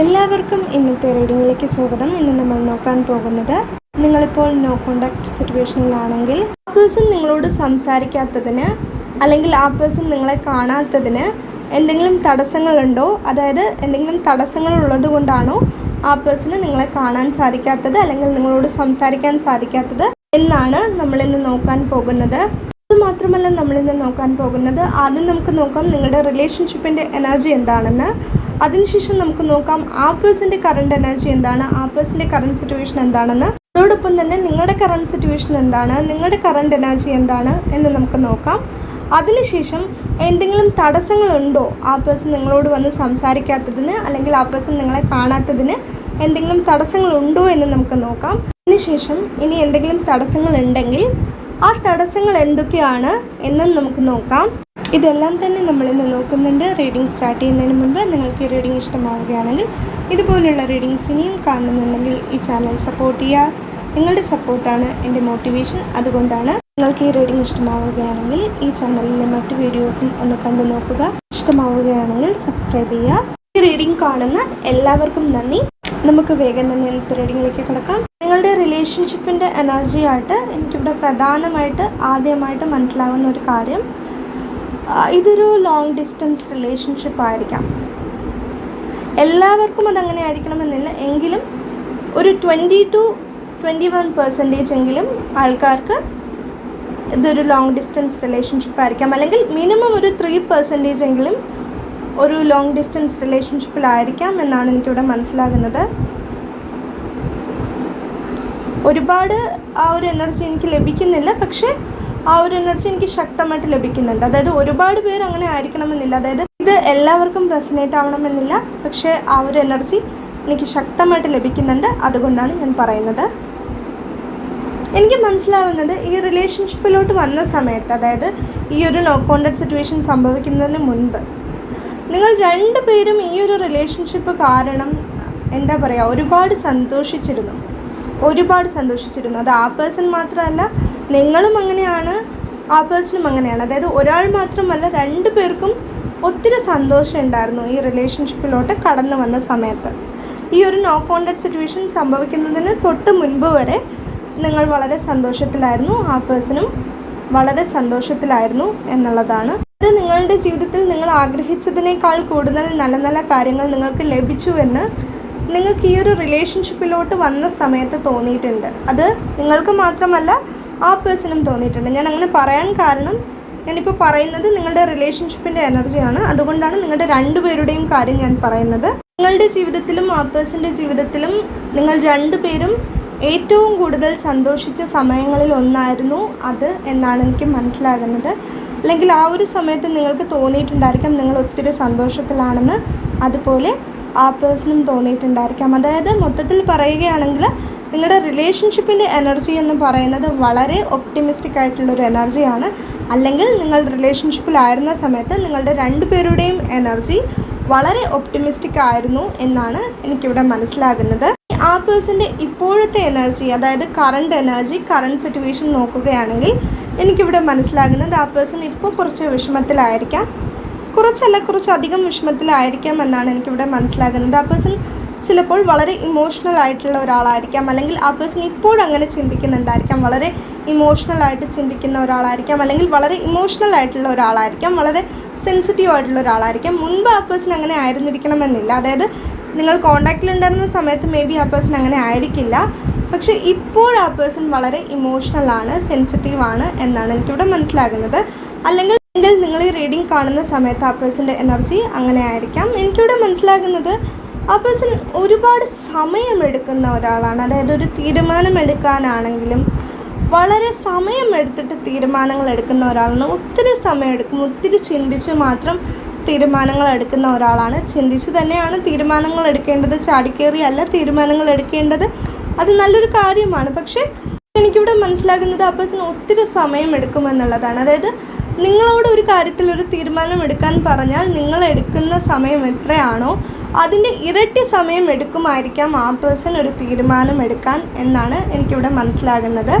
എല്ലാവർക്കും ഇന്നത്തെ റീഡിങ്ങിലേക്ക് സ്വാഗതം. ഇന്ന് നമ്മൾ നോക്കാൻ പോകുന്നത് നിങ്ങളിപ്പോൾ നോ കോണ്ടാക്ട് സിറ്റുവേഷനിലാണെങ്കിൽ ആ പേഴ്സൺ നിങ്ങളോട് സംസാരിക്കാത്തതിന് അല്ലെങ്കിൽ ആ പേഴ്സൺ നിങ്ങളെ കാണാത്തതിന് എന്തെങ്കിലും തടസ്സങ്ങളുണ്ടോ? അതായത് എന്തെങ്കിലും തടസ്സങ്ങൾ ഉള്ളത് കൊണ്ടാണോ ആ പേഴ്സണ് നിങ്ങളെ കാണാൻ സാധിക്കാത്തത് അല്ലെങ്കിൽ നിങ്ങളോട് സംസാരിക്കാൻ സാധിക്കാത്തത് എന്നാണ് നമ്മളിന്ന് നോക്കാൻ പോകുന്നത്. അതുമാത്രമല്ല നമ്മളിന്ന് നോക്കാൻ പോകുന്നത് ആദ്യം നമുക്ക് നോക്കാം നിങ്ങളുടെ റിലേഷൻഷിപ്പിന്റെ എനർജി എന്താണെന്ന്. അതിനുശേഷം നമുക്ക് നോക്കാം ആ പേഴ്സന്റെ കറണ്ട് എനർജി എന്താണ് ആ പേഴ്സന്റെ കറണ്ട് സിറ്റുവേഷൻ എന്താണെന്ന്. അതോടൊപ്പം തന്നെ നിങ്ങളുടെ കറണ്ട് സിറ്റുവേഷൻ എന്താണ് നിങ്ങളുടെ കറണ്ട് എനർജി എന്താണ് എന്ന് നമുക്ക് നോക്കാം. അതിനുശേഷം എന്തെങ്കിലും തടസ്സങ്ങളുണ്ടോ ആ പേഴ്സൺ നിങ്ങളോട് വന്ന് സംസാരിക്കാത്തതിന് അല്ലെങ്കിൽ ആ പേഴ്സൺ നിങ്ങളെ കാണാത്തതിന് എന്തെങ്കിലും തടസ്സങ്ങളുണ്ടോ എന്ന് നമുക്ക് നോക്കാം. അതിനുശേഷം ഇനി എന്തെങ്കിലും തടസ്സങ്ങൾ ഉണ്ടെങ്കിൽ ആ തടസ്സങ്ങൾ എന്തൊക്കെയാണ് എന്നും നമുക്ക് നോക്കാം. ഇതെല്ലാം തന്നെ നമ്മളിന്ന് നോക്കുന്നുണ്ട്. റീഡിംഗ് സ്റ്റാർട്ട് ചെയ്യുന്നതിന് മുൻപ് നിങ്ങൾക്ക് ഈ റീഡിംഗ് ഇഷ്ടമാവുകയാണെങ്കിൽ ഇതുപോലുള്ള റീഡിങ്സ് ഇനിയും കാണുന്നുണ്ടെങ്കിൽ ഈ ചാനൽ സപ്പോർട്ട് ചെയ്യുക. നിങ്ങളുടെ സപ്പോർട്ടാണ് എന്റെ മോട്ടിവേഷൻ. അതുകൊണ്ടാണ് നിങ്ങൾക്ക് ഈ റീഡിംഗ് ഇഷ്ടമാവുകയാണെങ്കിൽ ഈ ചാനലിലെ മറ്റ് വീഡിയോസും ഒന്ന് കണ്ടു നോക്കുക. ഇഷ്ടമാവുകയാണെങ്കിൽ സബ്സ്ക്രൈബ് ചെയ്യുക. ഈ റീഡിംഗ് കാണുന്ന എല്ലാവർക്കും നന്ദി. നമുക്ക് വേഗം തന്നെ റീഡിങ്ങിലേക്ക് കിടക്കാം. നിങ്ങളുടെ റിലേഷൻഷിപ്പിന്റെ എനർജി ആയിട്ട് എനിക്കിവിടെ പ്രധാനമായിട്ട് ആദ്യമായിട്ട് മനസ്സിലാവുന്ന ഒരു കാര്യം ഇതൊരു ലോങ് ഡിസ്റ്റൻസ് റിലേഷൻഷിപ്പ് ആയിരിക്കാം. എല്ലാവർക്കും അതങ്ങനെ ആയിരിക്കണമെന്നില്ല. എങ്കിലും ഒരു twenty two twenty one percentage എങ്കിലും ആൾക്കാർക്ക് ഇതൊരു ലോങ് ഡിസ്റ്റൻസ് റിലേഷൻഷിപ്പ് ആയിരിക്കാം. അല്ലെങ്കിൽ മിനിമം ഒരു ത്രീ പെർസെന്റേജ് എങ്കിലും ഒരു ലോങ് ഡിസ്റ്റൻസ് റിലേഷൻഷിപ്പിലായിരിക്കാം എന്നാണ് എനിക്കിവിടെ മനസ്സിലാകുന്നത്. ഒരുപാട് ആ ഒരു എനർജി എനിക്ക് ലഭിക്കുന്നില്ല. പക്ഷേ ആ ഒരു എനർജി എനിക്ക് ശക്തമായിട്ട് ലഭിക്കുന്നുണ്ട്. അതായത് ഒരുപാട് പേർ അങ്ങനെ ആയിരിക്കണമെന്നില്ല. അതായത് ഇത് എല്ലാവർക്കും റെസിനേറ്റ് ആവണമെന്നില്ല. പക്ഷേ ആ ഒരു എനർജി എനിക്ക് ശക്തമായിട്ട് ലഭിക്കുന്നുണ്ട്. അതുകൊണ്ടാണ് ഞാൻ പറയുന്നത്. എനിക്ക് മനസ്സിലാവുന്നത് ഈ റിലേഷൻഷിപ്പിലോട്ട് വന്ന സമയത്ത് അതായത് ഈ ഒരു നോ കോണ്ടക്ട് സിറ്റുവേഷൻ സംഭവിക്കുന്നതിന് മുൻപ് നിങ്ങൾ രണ്ടുപേരും ഈ ഒരു റിലേഷൻഷിപ്പ് കാരണം എന്താ പറയുക ഒരുപാട് സന്തോഷിച്ചിരുന്നു. ഒരുപാട് സന്തോഷിച്ചിരുന്നു. അത് ആ പേഴ്സൺ മാത്രമല്ല നിങ്ങളും അങ്ങനെയാണ് ആ പേഴ്സണും അങ്ങനെയാണ്. അതായത് ഒരാൾ മാത്രമല്ല രണ്ട് പേർക്കും ഒത്തിരി സന്തോഷം ഉണ്ടായിരുന്നു ഈ റിലേഷൻഷിപ്പിലോട്ട് കടന്നു വന്ന സമയത്ത്. ഈ ഒരു നോ കോണ്ടാക്ട് സിറ്റുവേഷൻ സംഭവിക്കുന്നതിന് തൊട്ട് മുൻപ് വരെ നിങ്ങൾ വളരെ സന്തോഷത്തിലായിരുന്നു ആ പേഴ്സണും വളരെ സന്തോഷത്തിലായിരുന്നു എന്നുള്ളതാണ്. ഇത് നിങ്ങളുടെ ജീവിതത്തിൽ നിങ്ങൾ ആഗ്രഹിച്ചതിനേക്കാൾ കൂടുതൽ നല്ല നല്ല കാര്യങ്ങൾ നിങ്ങൾക്ക് ലഭിച്ചുവെന്ന് നിങ്ങൾക്ക് ഈ ഒരു റിലേഷൻഷിപ്പിലോട്ട് വന്ന സമയത്ത് തോന്നിയിട്ടുണ്ട്. അത് നിങ്ങൾക്ക് മാത്രമല്ല ആ പേഴ്സണും തോന്നിയിട്ടുണ്ട്. ഞാൻ അങ്ങനെ പറയാൻ കാരണം ഞാനിപ്പോൾ പറയുന്നത് നിങ്ങളുടെ റിലേഷൻഷിപ്പിന്റെ എനർജിയാണ് അതുകൊണ്ടാണ് നിങ്ങളുടെ രണ്ടുപേരുടെയും കാര്യം ഞാൻ പറയുന്നത്. നിങ്ങളുടെ ജീവിതത്തിലും ആ പേഴ്സന്റെ ജീവിതത്തിലും നിങ്ങൾ രണ്ടുപേരും ഏറ്റവും കൂടുതൽ സന്തോഷിച്ച സമയങ്ങളിൽ ഒന്നായിരുന്നു അത് എന്നാണ് എനിക്ക് മനസ്സിലാകുന്നത്. അല്ലെങ്കിൽ ആ ഒരു സമയത്ത് നിങ്ങൾക്ക് തോന്നിയിട്ടുണ്ടായിരിക്കാം നിങ്ങൾ ഒത്തിരി സന്തോഷത്തിലാണെന്ന്. അതുപോലെ ആ പേഴ്സണും തോന്നിയിട്ടുണ്ടായിരിക്കാം. അതായത് മൊത്തത്തിൽ പറയുകയാണെങ്കിൽ നിങ്ങളുടെ റിലേഷൻഷിപ്പിന്റെ എനർജി എന്ന് പറയുന്നത് വളരെ ഒപ്റ്റിമിസ്റ്റിക് ആയിട്ടുള്ളൊരു എനർജിയാണ്. അല്ലെങ്കിൽ നിങ്ങൾ റിലേഷൻഷിപ്പിലായിരുന്ന സമയത്ത് നിങ്ങളുടെ രണ്ടുപേരുടെയും എനർജി വളരെ ഒപ്റ്റിമിസ്റ്റിക് ആയിരുന്നു എന്നാണ് എനിക്കിവിടെ മനസ്സിലാകുന്നത്. ആ പേഴ്സന്റെ ഇപ്പോഴത്തെ എനർജി അതായത് കറണ്ട് എനർജി കറണ്ട് സിറ്റുവേഷൻ നോക്കുകയാണെങ്കിൽ എനിക്കിവിടെ മനസ്സിലാകുന്നത് ആ പേഴ്സൺ ഇപ്പോൾ കുറച്ച് വിഷമത്തിലായിരിക്കാം. കുറച്ചല്ല കുറച്ചധികം വിഷമത്തിലായിരിക്കാം എന്നാണ് എനിക്കിവിടെ മനസ്സിലാകുന്നത്. ആ പേഴ്സൺ ചിലപ്പോൾ വളരെ ഇമോഷണൽ ആയിട്ടുള്ള ഒരാളായിരിക്കാം. അല്ലെങ്കിൽ ആ പേഴ്സൺ ഇപ്പോഴും അങ്ങനെ ചിന്തിക്കുന്നുണ്ടായിരിക്കാം. വളരെ ഇമോഷണൽ ആയിട്ട് ചിന്തിക്കുന്ന ഒരാളായിരിക്കാം. അല്ലെങ്കിൽ വളരെ ഇമോഷണൽ ആയിട്ടുള്ള ഒരാളായിരിക്കാം. വളരെ സെൻസിറ്റീവ് ആയിട്ടുള്ള ഒരാളായിരിക്കാം. മുൻപ് ആ പേഴ്സൺ അങ്ങനെ ആയിരുന്നിരിക്കണമെന്നില്ല. അതായത് നിങ്ങൾ കോണ്ടാക്റ്റിലുണ്ടായിരുന്ന സമയത്ത് മേ ബി ആ പേഴ്സൺ അങ്ങനെ ആയിരിക്കില്ല. പക്ഷേ ഇപ്പോൾ ആ പേഴ്സൺ വളരെ ഇമോഷണലാണ് ആണ് സെൻസിറ്റീവ് ആണ് എന്നാണ് എനിക്കിവിടെ മനസ്സിലാകുന്നത്. അല്ലെങ്കിൽ എങ്കിൽ നിങ്ങൾ ഈ റീഡിംഗ് കാണുന്ന സമയത്ത് ആ പേഴ്സന്റെ എനർജി അങ്ങനെ ആയിരിക്കാം. എനിക്കിവിടെ മനസ്സിലാകുന്നത് ആ പേഴ്സൺ ഒരുപാട് സമയമെടുക്കുന്ന ഒരാളാണ്. അതായത് ഒരു തീരുമാനമെടുക്കാനാണെങ്കിലും വളരെ സമയമെടുത്തിട്ട് തീരുമാനങ്ങൾ എടുക്കുന്ന ഒരാളാണ്. ഒത്തിരി സമയമെടുക്കും ഒത്തിരി ചിന്തിച്ച് മാത്രം തീരുമാനങ്ങൾ എടുക്കുന്ന ഒരാളാണ്. ചിന്തിച്ച് തന്നെയാണ് തീരുമാനങ്ങൾ എടുക്കേണ്ടത്. ചാടിക്കേറി അല്ല തീരുമാനങ്ങൾ എടുക്കേണ്ടത്. അത് നല്ലൊരു കാര്യമാണ്. പക്ഷേ എനിക്കിവിടെ മനസ്സിലാകുന്നത് ആ പേഴ്സൺ ഒത്തിരി സമയം എടുക്കുമെന്നുള്ളതാണ് അതായത് നിങ്ങളോട് ഒരു കാര്യത്തിൽ ഒരു തീരുമാനം എടുക്കാൻ പറഞ്ഞാൽ നിങ്ങൾ എടുക്കുന്ന സമയം എത്രയാണോ അതിന്റെ ഇരട്ടി സമയം എടുക്കുമായിരിക്കാം ആ പേഴ്സൺ ഒരു തീരുമാനം എടുക്കാൻ എന്നാണ് എനിക്കിവിടെ മനസ്സിലാകുന്നത്.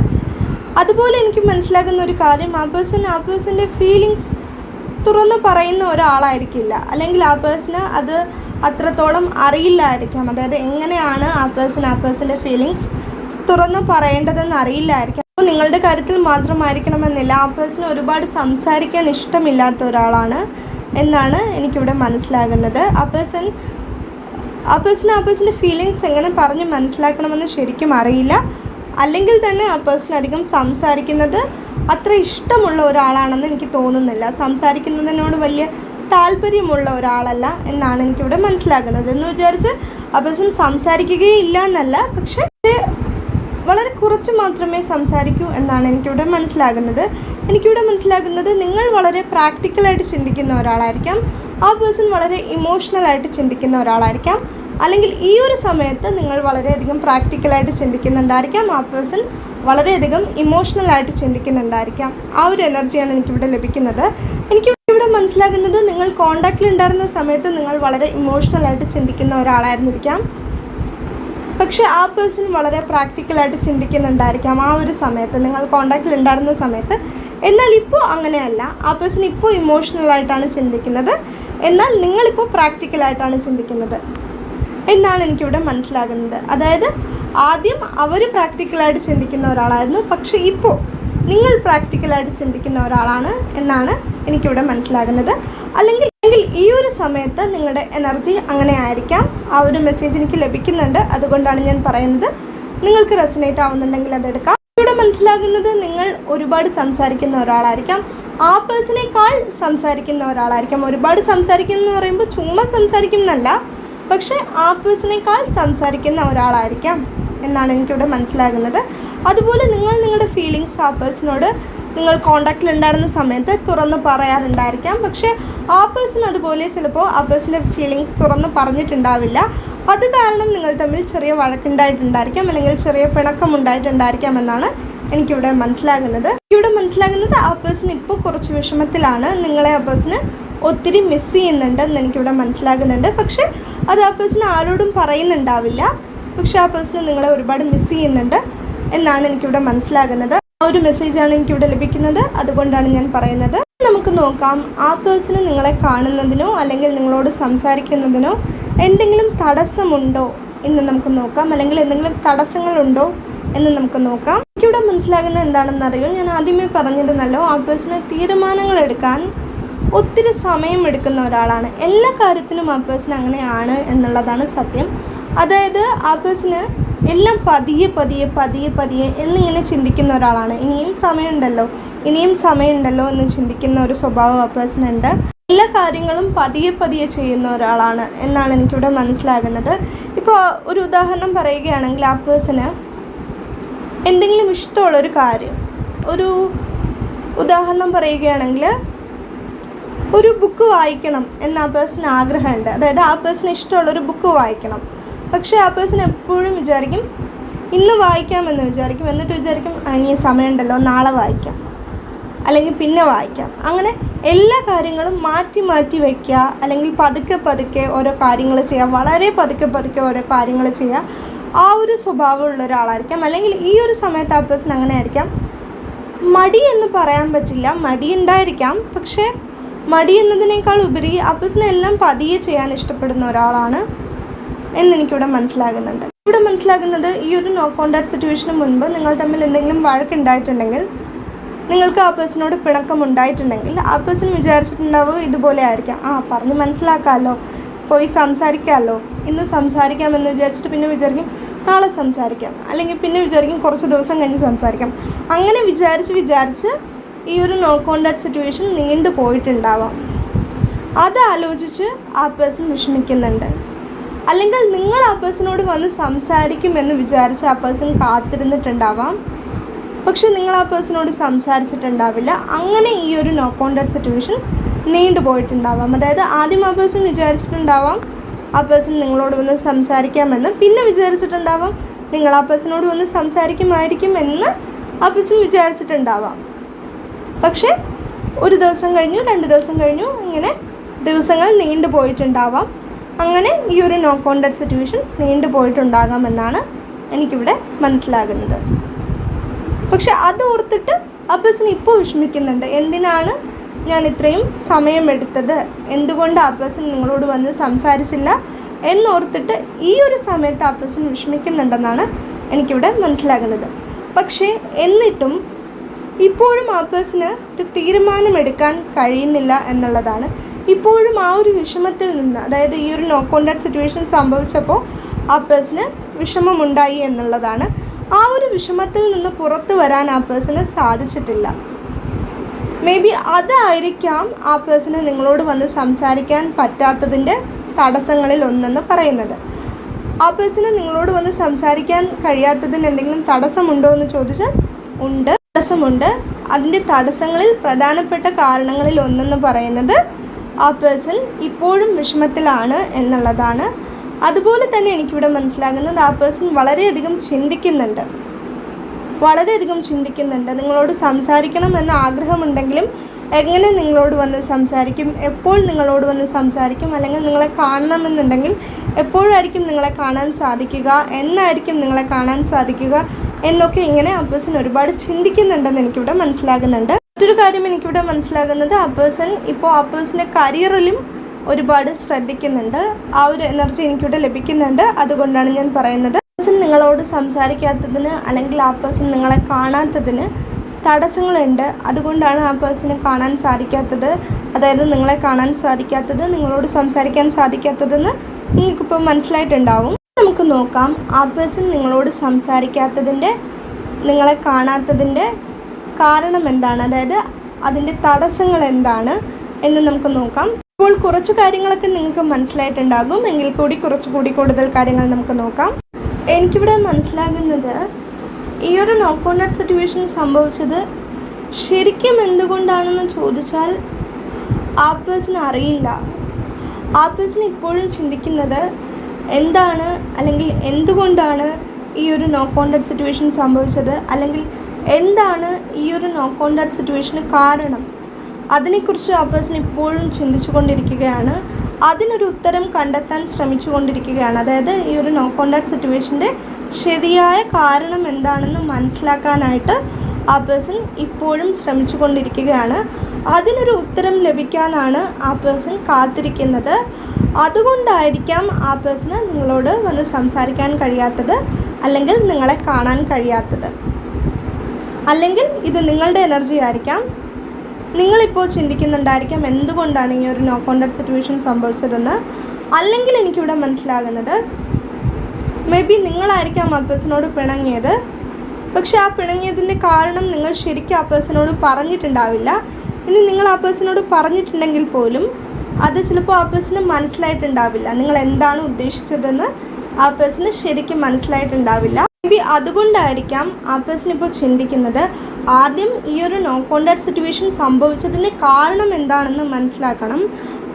അതുപോലെ എനിക്ക് മനസ്സിലാകുന്ന ഒരു കാര്യം ആ പേഴ്സൺ ആ പേഴ്സന്റെ ഫീലിങ്സ് തുറന്ന് പറയുന്ന ഒരാളായിരിക്കില്ല. അല്ലെങ്കിൽ ആ പേഴ്സണ് അത് അത്രത്തോളം അറിയില്ലായിരിക്കാം. അതായത് എങ്ങനെയാണ് ആ പേഴ്സൺ ആ പേഴ്സന്റെ ഫീലിങ്സ് തുറന്ന് പറയേണ്ടതെന്ന് അറിയില്ലായിരിക്കാം. നിങ്ങളുടെ കാര്യത്തിൽ മാത്രമായിരിക്കണമെന്നില്ല. ആ പേഴ്സൺ ഒരുപാട് സംസാരിക്കാൻ ഇഷ്ടമില്ലാത്ത ഒരാളാണ് എന്നാണ് എനിക്കിവിടെ മനസ്സിലാകുന്നത്. ആ പേഴ്സൺ ആ പേഴ്സൺ ആ പേഴ്സന്റെ ഫീലിങ്സ് എങ്ങനെ പറഞ്ഞ് മനസ്സിലാക്കണമെന്ന് ശരിക്കും അറിയില്ല. അല്ലെങ്കിൽ തന്നെ ആ പേഴ്സൺ അധികം സംസാരിക്കുന്നത് അത്ര ഇഷ്ടമുള്ള ഒരാളാണെന്ന് എനിക്ക് തോന്നുന്നില്ല. സംസാരിക്കുന്നതിനോട് വലിയ താല്പര്യമുള്ള ഒരാളല്ല എന്നാണ് എനിക്കിവിടെ മനസ്സിലാകുന്നത്. എന്ന് വിചാരിച്ച് ആ പേഴ്സൺ സംസാരിക്കുകയില്ല എന്നല്ല. പക്ഷേ വളരെ കുറച്ച് മാത്രമേ സംസാരിക്കൂ എന്നാണ് എനിക്കിവിടെ മനസ്സിലാകുന്നത്. എനിക്കിവിടെ മനസ്സിലാകുന്നത് നിങ്ങൾ വളരെ പ്രാക്ടിക്കലായിട്ട് ചിന്തിക്കുന്ന ഒരാളായിരിക്കാം. ആ പേഴ്സൺ വളരെ ഇമോഷണലായിട്ട് ചിന്തിക്കുന്ന ഒരാളായിരിക്കാം. അല്ലെങ്കിൽ ഈ ഒരു സമയത്ത് നിങ്ങൾ വളരെയധികം പ്രാക്ടിക്കലായിട്ട് ചിന്തിക്കുന്നുണ്ടായിരിക്കാം. ആ പേഴ്സൺ വളരെയധികം ഇമോഷണലായിട്ട് ചിന്തിക്കുന്നുണ്ടായിരിക്കാം. ആ ഒരു എനർജിയാണ് എനിക്കിവിടെ ലഭിക്കുന്നത്. എനിക്ക് ഇവിടെ മനസ്സിലാകുന്നത് നിങ്ങൾ കോണ്ടാക്റ്റിൽ ഉണ്ടായിരുന്ന സമയത്ത് നിങ്ങൾ വളരെ ഇമോഷണലായിട്ട് ചിന്തിക്കുന്ന ഒരാളായിരുന്നിരിക്കാം. പക്ഷെ ആ പേഴ്സൺ വളരെ പ്രാക്ടിക്കലായിട്ട് ചിന്തിക്കുന്നുണ്ടായിരിക്കാം ആ ഒരു സമയത്ത്. നിങ്ങൾ കോണ്ടാക്റ്റിൽ ഉണ്ടായിരുന്ന സമയത്ത്. എന്നാൽ ഇപ്പോൾ അങ്ങനെയല്ല. ആ പേഴ്സൺ ഇപ്പോൾ ഇമോഷണലായിട്ടാണ് ചിന്തിക്കുന്നത്. എന്നാൽ നിങ്ങളിപ്പോൾ പ്രാക്ടിക്കലായിട്ടാണ് ചിന്തിക്കുന്നത്. എന്നാണ് എനിക്കിവിടെ മനസ്സിലാകുന്നത്. അതായത് ആദ്യം അവർ പ്രാക്ടിക്കലായിട്ട് ചിന്തിക്കുന്ന ഒരാളായിരുന്നു. പക്ഷേ ഇപ്പോൾ നിങ്ങൾ പ്രാക്ടിക്കലായിട്ട് ചിന്തിക്കുന്ന ഒരാളാണ് എന്നാണ് എനിക്കിവിടെ മനസ്സിലാകുന്നത്. അല്ലെങ്കിൽ എങ്കിൽ ഈ ഒരു സമയത്ത് നിങ്ങളുടെ എനർജി അങ്ങനെ ആയിരിക്കാം. ആ ഒരു മെസ്സേജ് എനിക്ക് ലഭിക്കുന്നുണ്ട്. അതുകൊണ്ടാണ് ഞാൻ പറയുന്നത്. നിങ്ങൾക്ക് റെസിനേറ്റ് ആവുന്നുണ്ടെങ്കിൽ അതെടുക്കാം. ഇവിടെ മനസ്സിലാകുന്നത് നിങ്ങൾ ഒരുപാട് സംസാരിക്കുന്ന ഒരാളായിരിക്കാം. ആ പേഴ്സണേക്കാൾ സംസാരിക്കുന്ന ഒരാളായിരിക്കാം. ഒരുപാട് സംസാരിക്കുന്ന എന്ന് പറയുമ്പോൾ ചുമ്മാ സംസാരിക്കുന്നല്ല പക്ഷേ ആ പേഴ്സണേക്കാൾ സംസാരിക്കുന്ന ഒരാളായിരിക്കാം എന്നാണ് എനിക്കിവിടെ മനസ്സിലാകുന്നത്. അതുപോലെ നിങ്ങൾ നിങ്ങളുടെ ഫീലിങ്സ് ആ പേഴ്സണോട് നിങ്ങൾ കോണ്ടാക്റ്റിൽ ഉണ്ടായിരുന്ന സമയത്ത് തുറന്ന് പറയാറുണ്ടായിരിക്കാം. പക്ഷേ ആ പേഴ്സൺ അതുപോലെ ചിലപ്പോൾ ആ പേഴ്സന്റെ ഫീലിങ്സ് തുറന്ന് പറഞ്ഞിട്ടുണ്ടാവില്ല. അത് കാരണം നിങ്ങൾ തമ്മിൽ ചെറിയ വഴക്കുണ്ടായിട്ടുണ്ടായിരിക്കാം. അല്ലെങ്കിൽ ചെറിയ പിണക്കം ഉണ്ടായിട്ടുണ്ടായിരിക്കാം എന്നാണ് എനിക്കിവിടെ മനസ്സിലാകുന്നത്. ഇവിടെ മനസ്സിലാകുന്നത് ആ പേഴ്സൺ ഇപ്പോൾ കുറച്ച് വിഷമത്തിലാണ്. നിങ്ങളെ ആ പേഴ്സണ് ഒത്തിരി മിസ് ചെയ്യുന്നുണ്ട് എന്ന് എനിക്കിവിടെ മനസ്സിലാകുന്നുണ്ട്. പക്ഷേ അത് ആ പേഴ്സൺ ആരോടും പറയുന്നുണ്ടാവില്ല. പക്ഷേ ആ പേഴ്സൺ നിങ്ങളെ ഒരുപാട് മിസ് ചെയ്യുന്നുണ്ട്. എന്നാണ് എനിക്കിവിടെ മനസ്സിലാകുന്നത്. ആ ഒരു മെസ്സേജാണ് എനിക്കിവിടെ ലഭിക്കുന്നത്. അതുകൊണ്ടാണ് ഞാൻ പറയുന്നത്. നമുക്ക് നോക്കാം. ആ പേഴ്സണ് നിങ്ങളെ കാണുന്നതിനോ അല്ലെങ്കിൽ നിങ്ങളോട് സംസാരിക്കുന്നതിനോ എന്തെങ്കിലും തടസ്സമുണ്ടോ എന്ന് നമുക്ക് നോക്കാം. അല്ലെങ്കിൽ എന്തെങ്കിലും തടസ്സങ്ങളുണ്ടോ എന്ന് നമുക്ക് നോക്കാം. എനിക്കിവിടെ മനസ്സിലാകുന്നത് എന്താണെന്ന് അറിയോ ഞാൻ ആദ്യമേ പറഞ്ഞിരുന്നല്ലോ. ആ പേഴ്സണ് തീരുമാനങ്ങൾ എടുക്കാൻ ഒത്തിരി സമയം എടുക്കുന്ന ഒരാളാണ്. എല്ലാ കാര്യത്തിനും ആ പേഴ്സൺ അങ്ങനെയാണ് എന്നുള്ളതാണ് സത്യം. അതായത് ആ പേഴ്സണ് എല്ലാം പതിയെ പതിയെ പതിയെ പതിയെ എന്നിങ്ങനെ ചിന്തിക്കുന്ന ഒരാളാണ്. ഇനിയും സമയമുണ്ടല്ലോ. ഇനിയും സമയമുണ്ടല്ലോ എന്ന് ചിന്തിക്കുന്ന ഒരു സ്വഭാവം ആ പേഴ്സണുണ്ട് എല്ലാ കാര്യങ്ങളും പതിയെ പതിയെ ചെയ്യുന്ന ഒരാളാണ് എന്നാണ് എനിക്കിവിടെ മനസ്സിലാകുന്നത്. ഇപ്പോൾ ഒരു ഉദാഹരണം പറയുകയാണെങ്കിൽ ആ പേഴ്സണ് എന്തെങ്കിലും ഇഷ്ടമുള്ളൊരു കാര്യം. ഒരു ഉദാഹരണം പറയുകയാണെങ്കിൽ ഒരു ബുക്ക് വായിക്കണം എന്ന ആ പേഴ്സൺ ആഗ്രഹമുണ്ട്. അതായത് ആ പേഴ്സൺ ഇഷ്ടമുള്ളൊരു ബുക്ക് വായിക്കണം. പക്ഷേ ആ പേഴ്സൺ എപ്പോഴും വിചാരിക്കും ഇന്ന് വായിക്കാമെന്ന് വിചാരിക്കും. എന്നിട്ട് വിചാരിക്കും അനി സമയമുണ്ടല്ലോ നാളെ വായിക്കാം. അല്ലെങ്കിൽ പിന്നെ വായിക്കാം. അങ്ങനെ എല്ലാ കാര്യങ്ങളും മാറ്റി മാറ്റി വയ്ക്കുക അല്ലെങ്കിൽ പതുക്കെ പതുക്കെ ഓരോ കാര്യങ്ങൾ ചെയ്യുക വളരെ പതുക്കെ പതുക്കെ ഓരോ കാര്യങ്ങൾ ചെയ്യുക ആ ഒരു സ്വഭാവമുള്ള ഒരാളായിരിക്കാം. അല്ലെങ്കിൽ ഈ ഒരു സമയത്ത് ആ പേഴ്സൺ അങ്ങനെ ആയിരിക്കാം മടി എന്ന് പറയാൻ പറ്റില്ല. മടി ഉണ്ടായിരിക്കാം. പക്ഷേ മടി എന്നതിനേക്കാൾ ഉപരി ആ പേഴ്സൺ എല്ലാം പതിയെ ചെയ്യാൻ ഇഷ്ടപ്പെടുന്ന ഒരാളാണ്. എന്നെനിക്കിവിടെ മനസ്സിലാകുന്നുണ്ട്. ഇവിടെ മനസ്സിലാകുന്നത് ഈ ഒരു നോ കോണ്ടാക്ട് സിറ്റുവേഷന് മുൻപ് നിങ്ങൾ തമ്മിൽ എന്തെങ്കിലും വഴക്കുണ്ടായിട്ടുണ്ടെങ്കിൽ നിങ്ങൾക്ക് ആ പേഴ്സണോട് പിണക്കം ഉണ്ടായിട്ടുണ്ടെങ്കിൽ ആ പേഴ്സൺ വിചാരിച്ചിട്ടുണ്ടാവുക ഇതുപോലെ ആയിരിക്കാം. ആ പറഞ്ഞ് മനസ്സിലാക്കാമല്ലോ പോയി സംസാരിക്കാമല്ലോ ഇന്ന് സംസാരിക്കാമെന്ന് വിചാരിച്ചിട്ട് പിന്നെ വിചാരിക്കും നാളെ സംസാരിക്കാം. അല്ലെങ്കിൽ പിന്നെ വിചാരിക്കും കുറച്ച് ദിവസം കഴിഞ്ഞ് സംസാരിക്കാം. അങ്ങനെ വിചാരിച്ച് വിചാരിച്ച് ഈ ഒരു നോ കോണ്ടാക്ട് സിറ്റുവേഷൻ നീണ്ടു പോയിട്ടുണ്ടാവാം അത് ആലോചിച്ച് ആ പേഴ്സൺ വിഷമിക്കുന്നുണ്ട്. അല്ലെങ്കിൽ നിങ്ങൾ ആ പേഴ്സണോട് വന്ന് സംസാരിക്കുമെന്ന് വിചാരിച്ച് ആ പേഴ്സൺ കാത്തിരുന്നിട്ടുണ്ടാവാം. പക്ഷെ നിങ്ങൾ ആ പേഴ്സണോട് സംസാരിച്ചിട്ടുണ്ടാവില്ല. അങ്ങനെ ഈ ഒരു നോ കോണ്ടാക്ട് സിറ്റുവേഷൻ നീണ്ടുപോയിട്ടുണ്ടാവാം അതായത് ആദ്യം ആ പേഴ്സൺ വിചാരിച്ചിട്ടുണ്ടാവാം ആ പേഴ്സൺ നിങ്ങളോട് വന്ന് സംസാരിക്കാമെന്ന്. പിന്നെ വിചാരിച്ചിട്ടുണ്ടാവാം നിങ്ങൾ ആ പേഴ്സണോട് വന്ന് സംസാരിക്കുമായിരിക്കും എന്ന് ആ പേഴ്സൺ വിചാരിച്ചിട്ടുണ്ടാവാം. പക്ഷേ ഒരു ദിവസം കഴിഞ്ഞു രണ്ട് ദിവസം കഴിഞ്ഞു ഇങ്ങനെ ദിവസങ്ങൾ നീണ്ടു പോയിട്ടുണ്ടാവാം. അങ്ങനെ ഈ ഒരു നോ കോണ്ടാക്ട് സിറ്റുവേഷൻ നീണ്ടു പോയിട്ടുണ്ടാകാമെന്നാണ് എനിക്കിവിടെ മനസ്സിലാകുന്നത്. പക്ഷെ അത് ഓർത്തിട്ട് ആ പേഴ്സൺ ഇപ്പോൾ വിഷമിക്കുന്നുണ്ട്. എന്തിനാണ് ഞാൻ ഇത്രയും സമയമെടുത്തത്? എന്തുകൊണ്ട് ആ പേഴ്സൺ നിങ്ങളോട് വന്ന് സംസാരിച്ചില്ല എന്നോർത്തിട്ട് ഈ ഒരു സമയത്ത് ആ പേഴ്സൺ വിഷമിക്കുന്നുണ്ടെന്നാണ് എനിക്കിവിടെ മനസ്സിലാകുന്നത്. പക്ഷേ എന്നിട്ടും ഇപ്പോഴും ആ പേഴ്സണ് ഒരു തീരുമാനമെടുക്കാൻ കഴിയുന്നില്ല എന്നുള്ളതാണ് ഇപ്പോഴും ആ ഒരു വിഷമത്തിൽ നിന്ന് അതായത് ഈ ഒരു നോ കോണ്ടാക്ട് സിറ്റുവേഷൻ സംഭവിച്ചപ്പോൾ ആ പേഴ്സണ് വിഷമമുണ്ടായി എന്നുള്ളതാണ്. ആ ഒരു വിഷമത്തിൽ നിന്ന് പുറത്തു വരാൻ ആ പേഴ്സണ് സാധിച്ചിട്ടില്ല. മേ ബി അതായിരിക്കാം ആ പേഴ്സണ് നിങ്ങളോട് വന്ന് സംസാരിക്കാൻ പറ്റാത്തതിന്റെ തടസ്സങ്ങളിൽ ഒന്നെന്ന് പറയുന്നത്. ആ പേഴ്സണ് നിങ്ങളോട് വന്ന് സംസാരിക്കാൻ കഴിയാത്തതിന് എന്തെങ്കിലും തടസ്സമുണ്ടോ എന്ന് ചോദിച്ചാൽ ഉണ്ട് തടസ്സമുണ്ട്. അതിന്റെ തടസ്സങ്ങളിൽ പ്രധാനപ്പെട്ട കാരണങ്ങളിൽ ഒന്നെന്ന് പറയുന്നത് ആ പേഴ്സൺ ഇപ്പോഴും വിഷമത്തിലാണ് എന്നുള്ളതാണ്. അതുപോലെ തന്നെ എനിക്കിവിടെ മനസ്സിലാകുന്നത് ആ പേഴ്സൺ വളരെയധികം ചിന്തിക്കുന്നുണ്ട്. വളരെയധികം ചിന്തിക്കുന്നുണ്ട്. നിങ്ങളോട് സംസാരിക്കണം എന്ന ആഗ്രഹമുണ്ടെങ്കിലും എങ്ങനെ നിങ്ങളോട് വന്ന് സംസാരിക്കും എപ്പോൾ നിങ്ങളോട് വന്ന് സംസാരിക്കും അല്ലെങ്കിൽ നിങ്ങളെ കാണണമെന്നുണ്ടെങ്കിൽ എപ്പോഴായിരിക്കും നിങ്ങളെ കാണാൻ സാധിക്കുക എന്നായിരിക്കും നിങ്ങളെ കാണാൻ സാധിക്കുക എന്നൊക്കെ ഇങ്ങനെ ആ പേഴ്സൺ ഒരുപാട് ചിന്തിക്കുന്നുണ്ടെന്ന് എനിക്കിവിടെ മനസ്സിലാകുന്നുണ്ട്. മറ്റൊരു കാര്യം എനിക്കിവിടെ മനസ്സിലാകുന്നത് ആ പേഴ്സൺ ഇപ്പോൾ ആ കരിയറിലും ഒരുപാട് ശ്രദ്ധിക്കുന്നുണ്ട്. ആ ഒരു എനർജി എനിക്കിവിടെ ലഭിക്കുന്നുണ്ട്. അതുകൊണ്ടാണ് ഞാൻ പറയുന്നത്. പേഴ്സൺ നിങ്ങളോട് സംസാരിക്കാത്തതിന് അല്ലെങ്കിൽ ആ പേഴ്സൺ നിങ്ങളെ കാണാത്തതിന് തടസ്സങ്ങളുണ്ട്. അതുകൊണ്ടാണ് ആ പേഴ്സണെ കാണാൻ സാധിക്കാത്തത്. അതായത് നിങ്ങളെ കാണാൻ സാധിക്കാത്തത് നിങ്ങളോട് സംസാരിക്കാൻ സാധിക്കാത്തതെന്ന് നിങ്ങൾക്കിപ്പോൾ മനസ്സിലായിട്ടുണ്ടാവും. നമുക്ക് നോക്കാം. ആ പേഴ്സൺ നിങ്ങളോട് സംസാരിക്കാത്തതിന്റെ നിങ്ങളെ കാണാത്തതിന്റെ കാരണം എന്താണ്? അതായത് അതിന്റെ തടസ്സങ്ങൾ എന്താണ് എന്ന് നമുക്ക് നോക്കാം. ഇപ്പോൾ കുറച്ച് കാര്യങ്ങളൊക്കെ നിങ്ങൾക്ക് മനസ്സിലായിട്ടുണ്ടാകും. എങ്കിൽ കൂടി കുറച്ചുകൂടി കൂടുതൽ കാര്യങ്ങൾ നമുക്ക് നോക്കാം. എനിക്കിവിടെ മനസ്സിലാകുന്നത് ഈ ഒരു നോക്കൗട്ട് സിറ്റുവേഷൻ സംഭവിച്ചത് ശരിക്കും എന്തുകൊണ്ടാണെന്ന് ചോദിച്ചാൽ ആ പേഴ്സൺ അറിയില്ല. ആ പേഴ്സൺ ഇപ്പോഴും ചിന്തിക്കുന്നത് എന്താണ്? അല്ലെങ്കിൽ എന്തുകൊണ്ടാണ് ഈ ഒരു നോ കോണ്ടാക്ട് സിറ്റുവേഷൻ സംഭവിച്ചത്? അല്ലെങ്കിൽ എന്താണ് ഈ ഒരു നോ കോണ്ടാക്ട് സിറ്റുവേഷന് കാരണം? അതിനെക്കുറിച്ച് ആ പേഴ്സൺ ഇപ്പോഴും ചിന്തിച്ചു കൊണ്ടിരിക്കുകയാണ് അതിനൊരു ഉത്തരം കണ്ടെത്താൻ ശ്രമിച്ചു കൊണ്ടിരിക്കുകയാണ് അതായത് ഈ ഒരു നോ കോണ്ടാക്ട് സിറ്റുവേഷന്റെ ശരിയായ കാരണം എന്താണെന്ന് മനസ്സിലാക്കാനായിട്ട് ആ പേഴ്സൺ ഇപ്പോഴും ശ്രമിച്ചു കൊണ്ടിരിക്കുകയാണ് അതിനൊരു ഉത്തരം ലഭിക്കാനാണ് ആ പേഴ്സൺ കാത്തിരിക്കുന്നത്. അതുകൊണ്ടായിരിക്കാം ആ പേഴ്സണ് നിങ്ങളോട് വന്ന് സംസാരിക്കാൻ കഴിയാത്തത് അല്ലെങ്കിൽ നിങ്ങളെ കാണാൻ കഴിയാത്തത്. അല്ലെങ്കിൽ ഇത് നിങ്ങളുടെ എനർജി ആയിരിക്കാം. നിങ്ങളിപ്പോൾ ചിന്തിക്കുന്നുണ്ടായിരിക്കാം എന്തുകൊണ്ടാണ് ഈ ഒരു നോ കോണ്ടാക്ട് സിറ്റുവേഷൻ സംഭവിച്ചതെന്ന്. അല്ലെങ്കിൽ എനിക്കിവിടെ മനസ്സിലാകുന്നത് മേ ബി നിങ്ങളായിരിക്കാം ആ പേഴ്സണോട് പിണങ്ങിയത്. പക്ഷേ ആ പിണങ്ങിയതിന്റെ കാരണം നിങ്ങൾ ശരിക്കും ആ പേഴ്സണോട് പറഞ്ഞിട്ടുണ്ടാവില്ല. ഇനി നിങ്ങൾ ആ പേഴ്സണോട് പറഞ്ഞിട്ടുണ്ടെങ്കിൽ പോലും അത് ചിലപ്പോൾ ആ പേഴ്സണ് മനസ്സിലായിട്ടുണ്ടാവില്ല. നിങ്ങൾ എന്താണ് ഉദ്ദേശിച്ചതെന്ന് ആ പേഴ്സണ് ശരിക്കും മനസ്സിലായിട്ടുണ്ടാവില്ല. ബി അതുകൊണ്ടായിരിക്കാം ആ പേഴ്സൺ ഇപ്പോൾ ചിന്തിക്കുന്നത് ആദ്യം ഈ ഒരു നോ കോണ്ടാക്ട് സിറ്റുവേഷൻ സംഭവിച്ചതിന്റെ കാരണം എന്താണെന്ന് മനസ്സിലാക്കണം.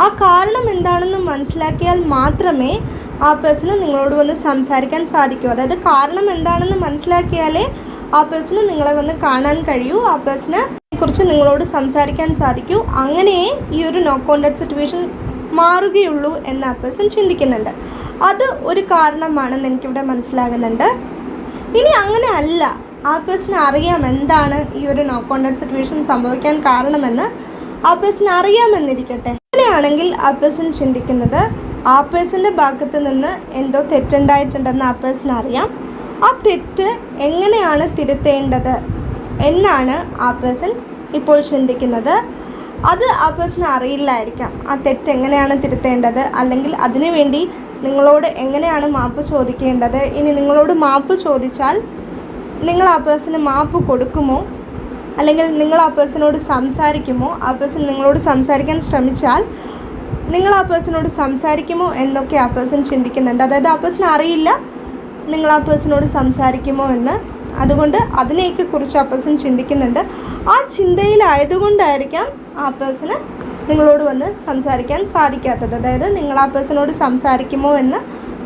ആ കാരണം എന്താണെന്ന് മനസ്സിലാക്കിയാൽ മാത്രമേ ആ പേഴ്സണ് നിങ്ങളോട് വന്ന് സംസാരിക്കാൻ സാധിക്കൂ. അതായത് കാരണം എന്താണെന്ന് മനസ്സിലാക്കിയാലേ ആ പേഴ്സണ് നിങ്ങളെ വന്ന് കാണാൻ കഴിയൂ ആ പേഴ്സണ് കുറിച്ച് നിങ്ങളോട് സംസാരിക്കാൻ സാധിക്കൂ. അങ്ങനെയേ ഈ ഒരു നോ കോണ്ടാക്ട് സിറ്റുവേഷൻ മാറുകയുള്ളൂ എന്ന് ആ പേഴ്സൺ ചിന്തിക്കുന്നുണ്ട്. അത് ഒരു കാരണമാണെന്ന് എനിക്കിവിടെ മനസ്സിലാകുന്നുണ്ട്. ഇനി അങ്ങനെ അല്ല. ആ പേഴ്സൺ അറിയാം എന്താണ് ഈ ഒരു നോ കോണ്ടാക്ട് സിറ്റുവേഷൻ സംഭവിക്കാൻ കാരണമെന്ന്. ആ പേഴ്സൺ അറിയാമെന്നിരിക്കട്ടെ. അങ്ങനെയാണെങ്കിൽ ആ പേഴ്സൺ ചിന്തിക്കുന്നത് ആ പേഴ്സന്റെ ഭാഗത്ത് നിന്ന് എന്തോ തെറ്റുണ്ടായിട്ടുണ്ടെന്ന് ആ പേഴ്സൺ അറിയാം. ആ തെറ്റ് എങ്ങനെയാണ് തിരുത്തേണ്ടത് എന്നാണ് ആ പേഴ്സൺ ഇപ്പോൾ ചിന്തിക്കുന്നത്. അത് ആ പേഴ്സൺ അറിയില്ലായിരിക്കാം. ആ തെറ്റ് എങ്ങനെയാണ് തിരുത്തേണ്ടത്? അല്ലെങ്കിൽ അതിനുവേണ്ടി നിങ്ങളോട് എങ്ങനെയാണ് മാപ്പ് ചോദിക്കേണ്ടത്? ഇനി നിങ്ങളോട് മാപ്പ് ചോദിച്ചാൽ നിങ്ങൾ ആ പേഴ്സന് മാപ്പ് കൊടുക്കുമോ? അല്ലെങ്കിൽ നിങ്ങൾ ആ പേഴ്സണോട് സംസാരിക്കുമോ? ആ പേഴ്സൺ നിങ്ങളോട് സംസാരിക്കാൻ ശ്രമിച്ചാൽ നിങ്ങൾ ആ പേഴ്സണോട് സംസാരിക്കുമോ എന്നൊക്കെ ആ പേഴ്സൺ ചിന്തിക്കുന്നുണ്ട്. അതായത് ആ പേഴ്സൺ അറിയില്ല നിങ്ങൾ ആ പേഴ്സണോട് സംസാരിക്കുമോ എന്ന്. അതുകൊണ്ട് അതിനെയൊക്കെ കുറിച്ച് ആ പേഴ്സൺ ചിന്തിക്കുന്നുണ്ട്. ആ ചിന്തയിലായതുകൊണ്ടായിരിക്കാം ആ പേഴ്സണ് നിങ്ങളോട് വന്ന് സംസാരിക്കാൻ സാധിക്കാത്തത്. അതായത് നിങ്ങൾ ആ പേഴ്സണോട് സംസാരിക്കുമോ എന്ന്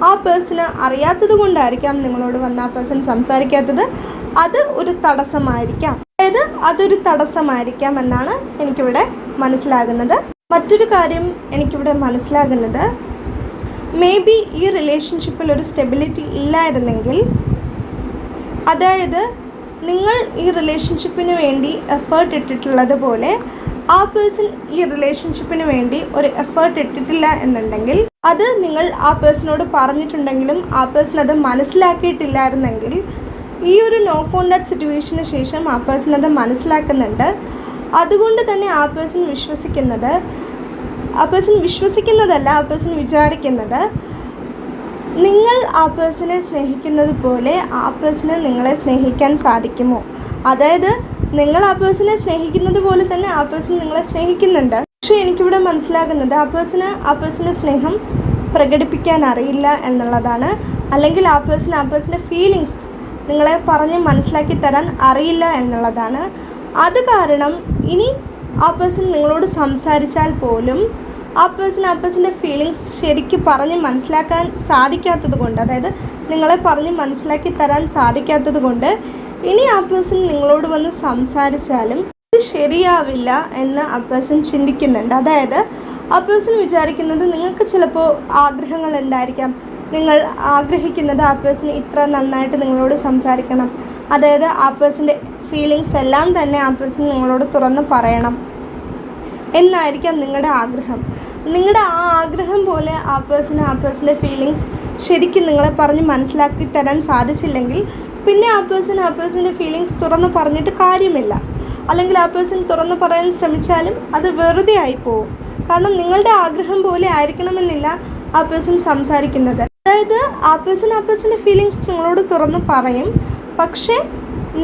ആ പേഴ്സണ് അറിയാത്തത് കൊണ്ടായിരിക്കാം നിങ്ങളോട് വന്ന് ആ പേഴ്സൺ സംസാരിക്കാത്തത്. അത് ഒരു തടസ്സമായിരിക്കാം. അതായത് അതൊരു തടസ്സമായിരിക്കാം എന്നാണ് എനിക്കിവിടെ മനസ്സിലാകുന്നത്. മറ്റൊരു കാര്യം എനിക്കിവിടെ മനസ്സിലാകുന്നത്. മേ ബി ഈ റിലേഷൻഷിപ്പിൽ ഒരു സ്റ്റെബിലിറ്റി ഇല്ലായിരുന്നെങ്കിൽ അതായത് നിങ്ങൾ ഈ റിലേഷൻഷിപ്പിന് വേണ്ടി എഫേർട്ട് ഇട്ടിട്ടുള്ളത് പോലെ ആ പേഴ്സൺ ഈ റിലേഷൻഷിപ്പിന് വേണ്ടി ഒരു എഫേർട്ട് ഇട്ടിട്ടില്ല എന്നുണ്ടെങ്കിൽ അത് നിങ്ങൾ ആ പേഴ്സണോട് പറഞ്ഞിട്ടുണ്ടെങ്കിലും ആ പേഴ്സൺ അത് മനസ്സിലാക്കിയിട്ടില്ലായിരുന്നെങ്കിൽ ഈ ഒരു നോ കോണ്ടാക്ട് സിറ്റുവേഷന് ശേഷം ആ പേഴ്സൺ അത് മനസ്സിലാക്കുന്നുണ്ട്. അതുകൊണ്ട് തന്നെ ആ പേഴ്സൺ വിശ്വസിക്കുന്നത് ആ പേഴ്സൺ വിശ്വസിക്കുന്നതല്ല ആ പേഴ്സൺ വിചാരിക്കുന്നത്. നിങ്ങൾ ആ പേഴ്സണെ സ്നേഹിക്കുന്നത് പോലെ ആ പേഴ്സണെ നിങ്ങളെ സ്നേഹിക്കാൻ സാധിക്കുമോ? അതായത് നിങ്ങൾ ആ പേഴ്സണെ സ്നേഹിക്കുന്നത് പോലെ തന്നെ ആ പേഴ്സൺ നിങ്ങളെ സ്നേഹിക്കുന്നുണ്ട്. പക്ഷേ എനിക്കിവിടെ മനസ്സിലാകുന്നത് ആ പേഴ്സണ് ആ പേഴ്സണെ സ്നേഹം പ്രകടിപ്പിക്കാൻ അറിയില്ല എന്നുള്ളതാണ്. അല്ലെങ്കിൽ ആ പേഴ്സൺ ആ പേഴ്സന്റെ ഫീലിങ്സ് നിങ്ങളെ പറഞ്ഞ് മനസ്സിലാക്കി തരാൻ അറിയില്ല എന്നുള്ളതാണ്. അത് കാരണം ഇനി ആ പേഴ്സൺ നിങ്ങളോട് സംസാരിച്ചാൽ പോലും ആ പേഴ്സൺ ആ പേഴ്സന്റെ ഫീലിങ്സ് ശരിക്ക് പറഞ്ഞ് മനസ്സിലാക്കാൻ സാധിക്കാത്തത് കൊണ്ട് അതായത് നിങ്ങളെ പറഞ്ഞ് മനസ്സിലാക്കി തരാൻ സാധിക്കാത്തത് കൊണ്ട് ഇനി ആ പേഴ്സൺ നിങ്ങളോട് വന്ന് സംസാരിച്ചാലും ഇത് ശരിയാവില്ല എന്ന് ആ പേഴ്സൺ ചിന്തിക്കുന്നുണ്ട്. അതായത് ആ പേഴ്സൺ വിചാരിക്കുന്നത് നിങ്ങൾക്ക് ചിലപ്പോൾ ആഗ്രഹങ്ങൾ ഉണ്ടായിരിക്കാം. നിങ്ങൾ ആഗ്രഹിക്കുന്നത് ആ പേഴ്സൺ ഇത്ര നന്നായിട്ട് നിങ്ങളോട് സംസാരിക്കണം. അതായത് ആ പേഴ്സന്റെ ഫീലിങ്സ് എല്ലാം തന്നെ ആ പേഴ്സൺ നിങ്ങളോട് തുറന്ന് പറയണം. എന്നായിരിക്കാം നിങ്ങളുടെ ആഗ്രഹം. നിങ്ങളുടെ ആ ആഗ്രഹം പോലെ ആ പേഴ്സൺ ആ പേഴ്സന്റെ ഫീലിങ്സ് ശരിക്കും നിങ്ങളെ പറഞ്ഞ് മനസ്സിലാക്കി തരാൻ സാധിച്ചില്ലെങ്കിൽ പിന്നെ ആ പേഴ്സൺ ആ പേഴ്സന്റെ ഫീലിങ്സ് തുറന്ന് പറഞ്ഞിട്ട് കാര്യമില്ല. അല്ലെങ്കിൽ ആ പേഴ്സൺ തുറന്ന് പറയാൻ ശ്രമിച്ചാലും അത് വെറുതെ ആയിപ്പോവും. കാരണം നിങ്ങളുടെ ആഗ്രഹം പോലെ ആയിരിക്കണമെന്നില്ല ആ പേഴ്സൺ സംസാരിക്കുന്നത്. അതായത് ആ പേഴ്സൺ ആ പേഴ്സന്റെ ഫീലിങ്സ് നിങ്ങളോട് തുറന്ന് പറയും. പക്ഷേ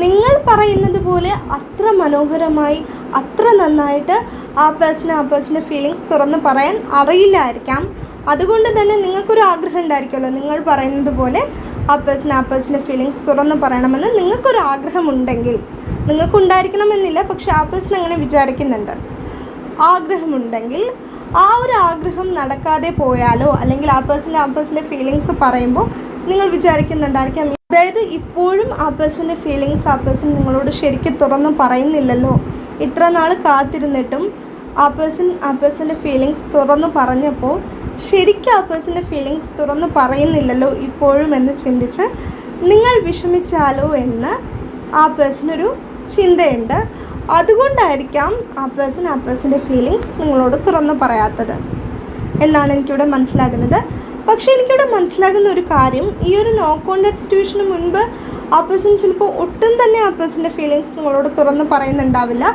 നിങ്ങൾ പറയുന്നത് പോലെ അത്ര മനോഹരമായി അത്ര നന്നായിട്ട് ആ പേഴ്സണ് ആ പേഴ്സന്റെ ഫീലിങ്സ് തുറന്ന് പറയാൻ അറിയില്ലായിരിക്കാം. അതുകൊണ്ട് തന്നെ നിങ്ങൾക്കൊരു ആഗ്രഹം ഉണ്ടായിരിക്കുമല്ലോ. നിങ്ങൾ പറയുന്നത് പോലെ ആ പേഴ്സൺ ആ പേഴ്സന്റെ ഫീലിങ്സ് തുറന്ന് പറയണമെന്ന് നിങ്ങൾക്കൊരു ആഗ്രഹമുണ്ടെങ്കിൽ നിങ്ങൾക്കുണ്ടായിരിക്കണമെന്നില്ല പക്ഷെ ആ പേഴ്സൺ അങ്ങനെ വിചാരിക്കുന്നുണ്ട്. ആഗ്രഹമുണ്ടെങ്കിൽ ആ ഒരു ആഗ്രഹം നടക്കാതെ പോയാലോ അല്ലെങ്കിൽ ആ പേഴ്സന്റെ ആ പേഴ്സന്റെ ഫീലിങ്സ് പറയുമ്പോൾ നിങ്ങൾ വിചാരിക്കുന്നുണ്ടായിരിക്കാം അതായത് ഇപ്പോഴും ആ പേഴ്സന്റെ ഫീലിങ്സ് ആ പേഴ്സൺ നിങ്ങളോട് ശരിക്കും തുറന്ന് പറയുന്നില്ലല്ലോ. ഇത്ര നാൾ കാത്തിരുന്നിട്ടും ആ പേഴ്സൺ ആ പേഴ്സന്റെ ഫീലിങ്സ് തുറന്ന് പറഞ്ഞപ്പോൾ ശരിക്കും ആ പേഴ്സന്റെ ഫീലിങ്സ് തുറന്ന് പറയുന്നില്ലല്ലോ ഇപ്പോഴും എന്ന് ചിന്തിച്ച് നിങ്ങൾ വിഷമിച്ചാലോ എന്ന് ആ പേഴ്സണൊരു ചിന്തയുണ്ട്. അതുകൊണ്ടായിരിക്കാം ആ പേഴ്സൺ ആ പേഴ്സന്റെ ഫീലിങ്സ് നിങ്ങളോട് തുറന്നു പറയാത്തത്. എന്നാണ് എനിക്കിവിടെ മനസ്സിലാകുന്നത്. പക്ഷേ എനിക്കിവിടെ മനസ്സിലാകുന്ന ഒരു കാര്യം ഈ ഒരു നോ കോണ്ടാക്ട് സിറ്റുവേഷന് മുൻപ് ആ പേഴ്സൺ ചിലപ്പോൾ ഒട്ടും തന്നെ ആ പേഴ്സന്റെ ഫീലിങ്സ് നിങ്ങളോട് തുറന്ന് പറയുന്നുണ്ടാവില്ല.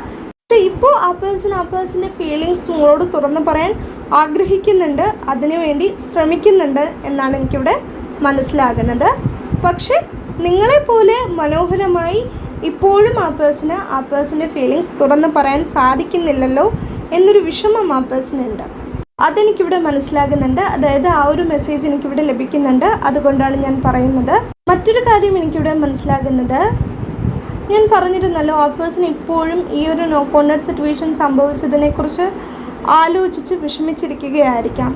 പക്ഷേ ഇപ്പോൾ ആ പേഴ്സൺ ആ പേഴ്സന്റെ ഫീലിങ്സ് നിങ്ങളോട് തുറന്ന് പറയാൻ ആഗ്രഹിക്കുന്നുണ്ട് അതിനുവേണ്ടി ശ്രമിക്കുന്നുണ്ട് എന്നാണ് എനിക്കിവിടെ മനസ്സിലാകുന്നത്. പക്ഷേ നിങ്ങളെപ്പോലെ മനോഹരമായി ഇപ്പോഴും ആ പേഴ്സണ് ആ പേഴ്സന്റെ ഫീലിങ്സ് തുറന്ന് പറയാൻ സാധിക്കുന്നില്ലല്ലോ എന്നൊരു വിഷമം ആ പേഴ്സണുണ്ട് അതെനിക്കിവിടെ മനസ്സിലാകുന്നുണ്ട്. അതായത് ആ ഒരു മെസ്സേജ് എനിക്കിവിടെ ലഭിക്കുന്നുണ്ട്. അതുകൊണ്ടാണ് ഞാൻ പറയുന്നത്. മറ്റൊരു കാര്യം എനിക്കിവിടെ മനസ്സിലാകുന്നത്. ഞാൻ പറഞ്ഞിരുന്നല്ലോ ആ പേഴ്സൺ ഇപ്പോഴും ഈ ഒരു നോ കോണ്ടാക്ട് സിറ്റുവേഷൻ സംഭവിച്ചതിനെക്കുറിച്ച് ആലോചിച്ച് വിഷമിച്ചിരിക്കുകയായിരിക്കാം.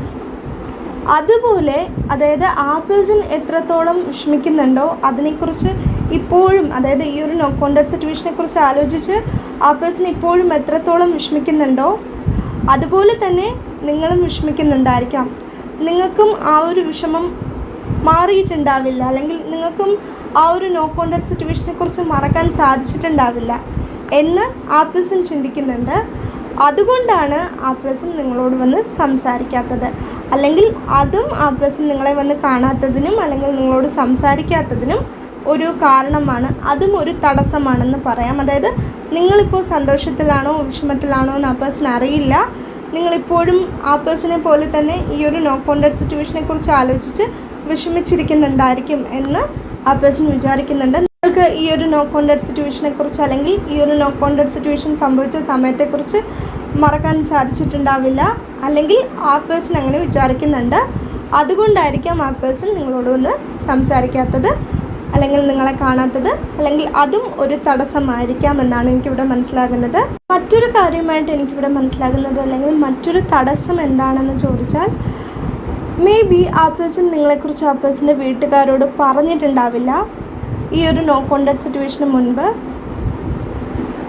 അതുപോലെ അതായത് ആപ്പിൾസിൽ എത്രത്തോളം വിഷമിക്കുന്നുണ്ടോ അതിനെക്കുറിച്ച് ഇപ്പോഴും അതായത് ഈ ഒരു നോ കോണ്ടാക്ട് സിറ്റുവേഷനെ കുറിച്ച് ആലോചിച്ച് ആ പേഴ്സൺ ഇപ്പോഴും എത്രത്തോളം വിഷമിക്കുന്നുണ്ടോ അതുപോലെ തന്നെ നിങ്ങളും വിഷമിക്കുന്നുണ്ടായിരിക്കാം. നിങ്ങൾക്കും ആ ഒരു വിഷമം മാറിയിട്ടുണ്ടാവില്ല അല്ലെങ്കിൽ നിങ്ങൾക്കും ആ ഒരു നോ കോണ്ടാക്ട് സിറ്റുവേഷനെ കുറിച്ച് മറക്കാൻ സാധിച്ചിട്ടുണ്ടാവില്ല എന്ന് ആ പേഴ്സൺ ചിന്തിക്കുന്നുണ്ട്. അതുകൊണ്ടാണ് ആ പേഴ്സൺ നിങ്ങളോട് വന്ന് സംസാരിക്കാത്തത്. അല്ലെങ്കിൽ അതും ആ പേഴ്സൺ നിങ്ങളെ വന്ന് കാണാത്തതിനും അല്ലെങ്കിൽ നിങ്ങളോട് സംസാരിക്കാത്തതിനും ഒരു കാരണമാണ്. അതും ഒരു തടസ്സമാണെന്ന് പറയാം. അതായത് നിങ്ങളിപ്പോൾ സന്തോഷത്തിലാണോ വിഷമത്തിലാണോ എന്ന് ആ പേഴ്സൺ അറിയില്ല. നിങ്ങളിപ്പോഴും ആ പേഴ്സണെ പോലെ തന്നെ ഈ ഒരു നോ കോണ്ടാക്ട് സിറ്റുവേഷനെ കുറിച്ച് ആലോചിച്ച് വിഷമിച്ചിരിക്കുന്നുണ്ടായിരിക്കും എന്ന് ആ പേഴ്സൺ വിചാരിക്കുന്നുണ്ട്. നിങ്ങൾക്ക് ഈ ഒരു നോ കോണ്ടാക്ട് സിറ്റുവേഷനെ കുറിച്ച് അല്ലെങ്കിൽ ഈ ഒരു നോ കോണ്ടാക്ട് സിറ്റുവേഷൻ സംഭവിച്ച സമയത്തെക്കുറിച്ച് മറക്കാൻ സാധിച്ചിട്ടുണ്ടാവില്ല. അല്ലെങ്കിൽ ആ പേഴ്സൺ അങ്ങനെ വിചാരിക്കുന്നുണ്ട്. അതുകൊണ്ടായിരിക്കാം ആ പേഴ്സൺ നിങ്ങളോട് ഒന്ന് സംസാരിക്കാത്തത് അല്ലെങ്കിൽ നിങ്ങളെ കാണാത്തത്. അല്ലെങ്കിൽ അതും ഒരു തടസ്സമായിരിക്കാം എന്നാണ് എനിക്കിവിടെ മനസ്സിലാകുന്നത്. മറ്റൊരു കാര്യമായിട്ട് എനിക്കിവിടെ മനസ്സിലാകുന്നത് അല്ലെങ്കിൽ മറ്റൊരു തടസ്സം എന്താണെന്ന് ചോദിച്ചാൽ മേ ബി ആ പേഴ്സൺ നിങ്ങളെക്കുറിച്ച് ആ പേഴ്സന്റെ വീട്ടുകാരോട് പറഞ്ഞിട്ടുണ്ടാവില്ല. ഈ ഒരു നോ കോണ്ടാക്ട് സിറ്റുവേഷന് മുൻപ്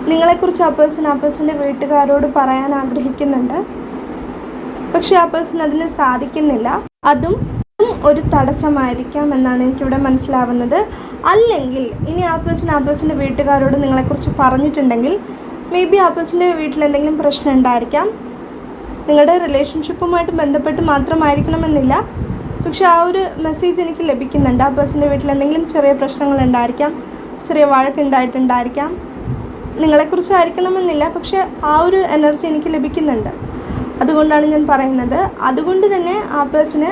നിങ്ങളെക്കുറിച്ച് ആ പേഴ്സൺ ആ പേഴ്സന്റെ വീട്ടുകാരോട് പറയാൻ ആഗ്രഹിക്കുന്നുണ്ട്. പക്ഷേ ആ പേഴ്സൺ അതിന് സാധിക്കുന്നില്ല. അതും ഒരു തടസ്സമായിരിക്കാം എന്നാണ് എനിക്കിവിടെ മനസ്സിലാവുന്നത്. അല്ലെങ്കിൽ ഇനി ആ പേഴ്സൺ ആ പേഴ്സന്റെ വീട്ടുകാരോട് നിങ്ങളെക്കുറിച്ച് പറഞ്ഞിട്ടുണ്ടെങ്കിൽ മേ ബി ആ പേഴ്സന്റെ വീട്ടിൽ എന്തെങ്കിലും പ്രശ്നം ഉണ്ടായിരിക്കാം. നിങ്ങളുടെ റിലേഷൻഷിപ്പുമായിട്ട് ബന്ധപ്പെട്ട് മാത്രമായിരിക്കണമെന്നില്ല. പക്ഷെ ആ ഒരു മെസ്സേജ് എനിക്ക് ലഭിക്കുന്നുണ്ട്. ആ പേഴ്സന്റെ വീട്ടിൽ എന്തെങ്കിലും ചെറിയ പ്രശ്നങ്ങൾ ഉണ്ടായിരിക്കാം ചെറിയ വഴക്കുണ്ടായിട്ടുണ്ടായിരിക്കാം നിങ്ങളെക്കുറിച്ച് ആയിരിക്കണമെന്നില്ല പക്ഷെ ആ ഒരു എനർജി എനിക്ക് ലഭിക്കുന്നുണ്ട്. അതുകൊണ്ടാണ് ഞാൻ പറയുന്നത്. അതുകൊണ്ട് തന്നെ ആ പേഴ്സണ്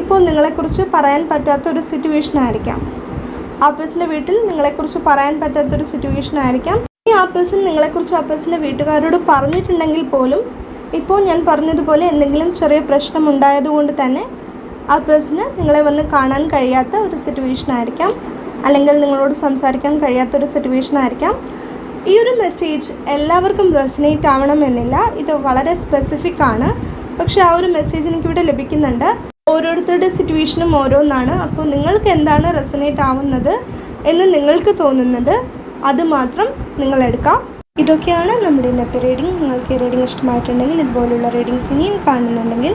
ഇപ്പോൾ നിങ്ങളെക്കുറിച്ച് പറയാൻ പറ്റാത്ത ഒരു സിറ്റുവേഷൻ ആയിരിക്കാം. ആ പേഴ്സന്റെ വീട്ടിൽ നിങ്ങളെക്കുറിച്ച് പറയാൻ പറ്റാത്ത ഒരു സിറ്റുവേഷൻ ആയിരിക്കാം. ഈ ആ പേഴ്സൺ നിങ്ങളെക്കുറിച്ച് ആ പേഴ്സന്റെ വീട്ടുകാരോട് പറഞ്ഞിട്ടുണ്ടെങ്കിൽ പോലും ഇപ്പോൾ ഞാൻ പറഞ്ഞതുപോലെ എന്തെങ്കിലും ചെറിയ പ്രശ്നം ഉണ്ടായതുകൊണ്ട് തന്നെ ആ പേഴ്സണ് നിങ്ങളെ വന്ന് കാണാൻ കഴിയാത്ത ഒരു സിറ്റുവേഷൻ ആയിരിക്കാം. അല്ലെങ്കിൽ നിങ്ങളോട് സംസാരിക്കാൻ കഴിയാത്ത ഒരു സിറ്റുവേഷൻ ആയിരിക്കാം. ഈ ഒരു മെസ്സേജ് എല്ലാവർക്കും റെസിനേറ്റ് ആവണമെന്നില്ല ഇത് വളരെ സ്പെസിഫിക് ആണ്. പക്ഷേ ആ ഒരു മെസ്സേജ് എനിക്കിവിടെ ലഭിക്കുന്നുണ്ട്. ഓരോരുത്തരുടെ സിറ്റുവേഷനും ഓരോന്നാണ്. അപ്പോൾ നിങ്ങൾക്ക് എന്താണ് റെസനേറ്റ് ആവുന്നത് എന്ന് നിങ്ങൾക്ക് തോന്നുന്നത് അത് മാത്രം നിങ്ങൾ എടുക്കാം. ഇതൊക്കെയാണ് നമ്മുടെ ഇന്നത്തെ റീഡിംഗ് നിങ്ങൾക്ക് റീഡിംഗ് ഇഷ്ടമായിട്ടുണ്ടെങ്കിൽ ഇതുപോലുള്ള റീഡിങ്സ് ഇനിയും കാണുന്നുണ്ടെങ്കിൽ